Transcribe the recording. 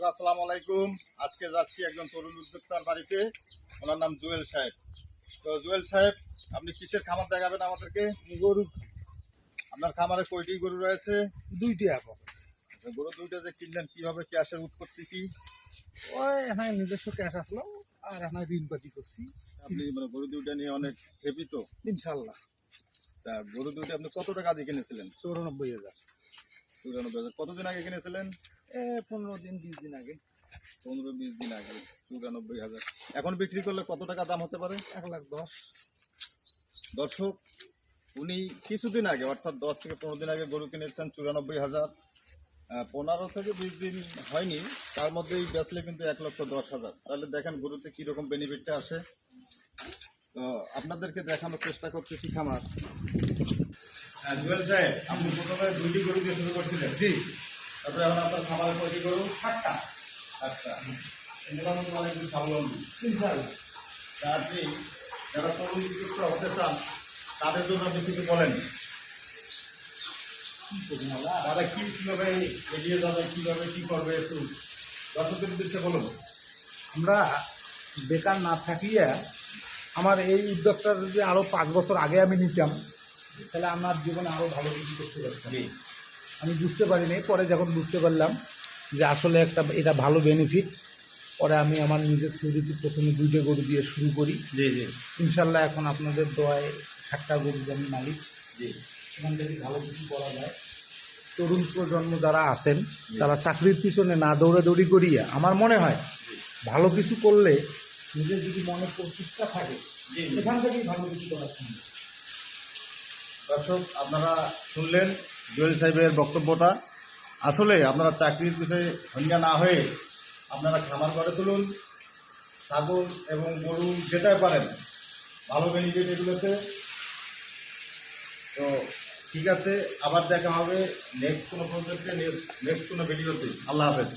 দর্শক আসসালামু আলাইকুম। আজকে যাচ্ছি একজন তরুণ উদ্যোক্তার বাড়িতে। ওনার নাম জুয়েল সাহেব। তো জুয়েল সাহেব আপনি কিসের খামার দেখাবেন আমাদেরকে? গরু আপনার খামারে কয়টি গরু রয়েছে? দুইটি এখন। গরু দুইটা যে কিনলেন কীভাবে ক্যাশের উৎপত্তি কি? ওই এখানে নিজস্ব ক্যাশ আসলো আর এখানে ঋণ পাতি করছি। আপনি মানে গরু দুইটা নিয়ে অনেক হেপি তো? ইনশাল্লাহ। তা গরু দুইটা আপনি কত টাকা দিয়ে কিনেছিলেন? চৌরানব্বই হাজার। চুরানব্বই হাজার। কতদিন আগে কিনেছিলেন? পনেরো দিন বিশ দিন আগে। পনেরো বিশ দিন আগে চুরানব্বই হাজার। এখন বিক্রি করলে কত টাকা দাম হতে পারে? এক লাখ দশ। দর্শক উনি কিছুদিন আগে অর্থাৎ দশ থেকে পনেরো দিন আগে গরু কিনেছেন চুরানব্বই হাজার। পনেরো থেকে বিশ দিন হয়নি তার মধ্যেই বেচলে কিন্তু এক লক্ষ দশ হাজার। তাহলে দেখেন গরুতে কীরকম বেনিফিটটা আসে। তো আপনাদেরকে দেখানোর চেষ্টা করতেছি খামার। জুয়েল সাহেব আপনি প্রথমে দুইটি গরু দিয়ে শুরু করছিলেন। জি। তারপরে এখন আপনার খামারে কয়টি গরু সাতটা। আচ্ছা মোটামুটি অনেক কিছু স্বাবলম্বী আপনি যারা তরুণ উদ্যোক্তা হতে চান তাদের জন্য আপনি কিছু বলেন। তারা কি কীভাবে এগিয়ে যাবে কীভাবে কী করবে একটু দর্শকদের উদ্দেশ্যে বলুন। আমরা বেকার না থাকিয়ে আমার এই উদ্যোগটা যদি আরও পাঁচ বছর আগে আমি নিতাম তাহলে আমার জীবনে আরও ভালো কিছু করতে পারতাম। আমি বুঝতে পারিনি। পরে যখন বুঝতে পারলাম যে আসলে একটা এটা ভালো বেনিফিট পরে আমি আমার নিজের চুরিতে প্রথমে দুইটা গরু দিয়ে শুরু করি। জি জি। ইনশাল্লাহ এখন আপনাদের দোয়ায় ষাটটা গরু আমি মালিক। জি। এখান থেকে ভালো কিছু করা যায়। তরুণ প্রজন্ম যারা আছেন তারা চাকরির পিছনে না দৌড়াদৌড়ি করিয়া আমার মনে হয় ভালো কিছু করলে নিজের যদি মনে প্রতিষ্ঠা থাকে। সেখান থেকেই ভালো কিছু করা সম্ভব। দর্শক আপনারা শুনলেন জুয়েল সাহেবের বক্তব্যটা। আসলে আপনারা চাকরির বিষয়ে সংজ্ঞা না হয়ে আপনারা খামার করে তুলুন, ছাগল এবং গরু যেটাই পারেন, ভালো বেনিফিট এগুলোতে। তো ঠিক আছে, আবার দেখা হবে নেক্সট কোনো প্রজেক্টে নেক্সট কোনো ভিডিওতে আল্লাহ হাফেজ।